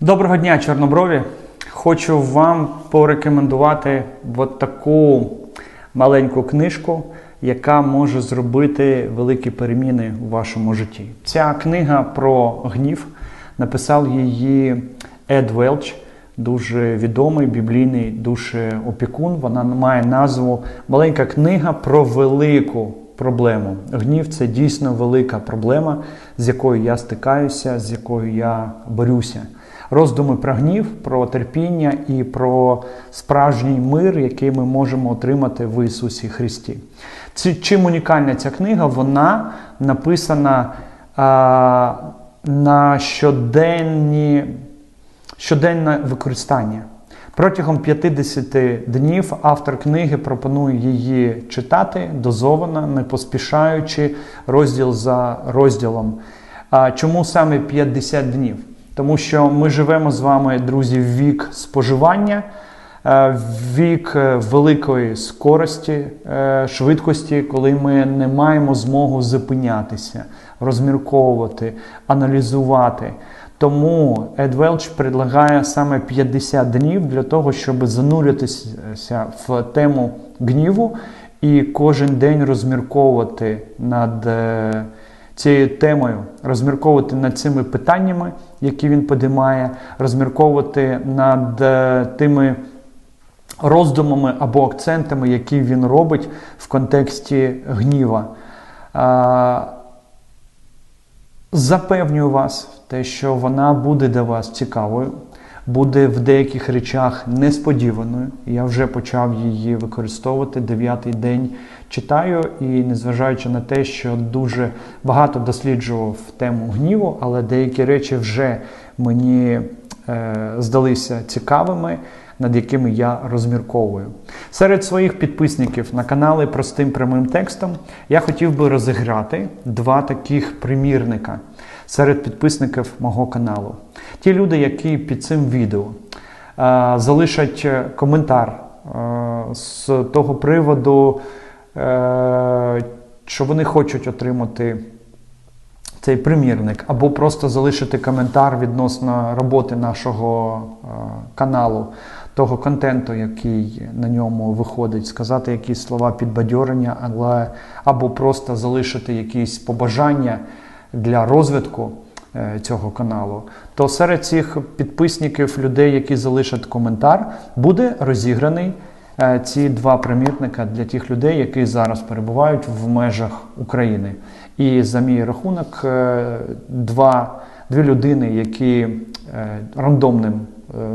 Доброго дня, чорноброві! Хочу вам порекомендувати от таку маленьку книжку, яка може зробити великі переміни у вашому житті. Ця книга про гнів написав її Ед Велч, дуже відомий біблійний душеопікун. Вона має назву Маленька книга про велику проблему. Гнів це дійсно велика проблема, з якою я стикаюся, з якою я борюся. Роздуми про гнів, про терпіння і про справжній мир, який ми можемо отримати в Ісусі Христі. Чим унікальна ця книга? Вона написана а, на щоденні, щоденне використання. Протягом 50 днів автор книги пропонує її читати дозовано, не поспішаючи розділ за розділом. Чому саме 50 днів? Тому що ми живемо з вами, друзі, в вік споживання, е, в вік е, великої скорості, е, швидкості, коли ми не маємо змогу зупинятися, розмірковувати, аналізувати. Тому Ед Велч предлагає саме 50 днів для того, щоб зануритися в тему гніву і кожен день розмірковувати над цією темою, розмірковувати над цими питаннями, які він подимає, розмірковувати над е, тими роздумами або акцентами, які він робить в контексті гніва. Запевнюю вас те, що вона буде для вас цікавою, буде в деяких речах несподіваною. Я вже почав її використовувати дев'ятий день читаю, і незважаючи на те, що дуже багато досліджував тему гніву, але деякі речі вже мені е, здалися цікавими. Над якими я розмірковую. Серед своїх підписників на канали простим прямим текстом я хотів би розіграти два таких примірника серед підписників мого каналу. Ті люди, які під цим відео е, залишать коментар е, з того приводу, е, що вони хочуть отримати цей примірник, або просто залишити коментар відносно роботи нашого е, каналу, того контенту, який на ньому виходить, сказати якісь слова підбадьорення, але або просто залишити якісь побажання для розвитку е, цього каналу, то серед цих підписників, людей, які залишать коментар, буде розіграний е, ці два примірника для тих людей, які зараз перебувають в межах України. І за мій рахунок, е, два, дві людини, які рандомним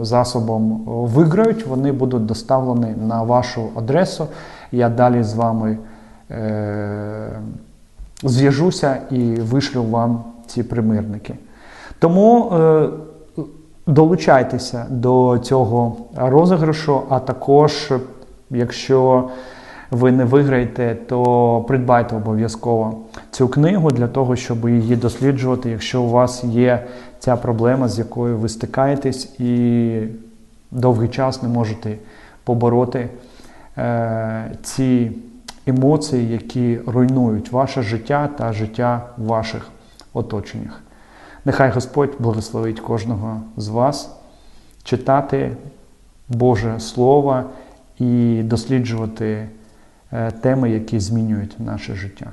засобом виграють, вони будуть доставлені на вашу адресу. Я далі з вами зв'яжуся і вишлю вам ці примирники. Тому е, долучайтеся до цього розіграшу, а також, якщо ви не виграєте, то придбайте обов'язково цю книгу для того, щоб її досліджувати, якщо у вас є ця проблема, з якою ви стикаєтесь і довгий час не можете побороти е, ці емоції, які руйнують ваше життя та життя в ваших оточеннях. Нехай Господь благословить кожного з вас читати Боже Слово і досліджувати е, теми, які змінюють наше життя.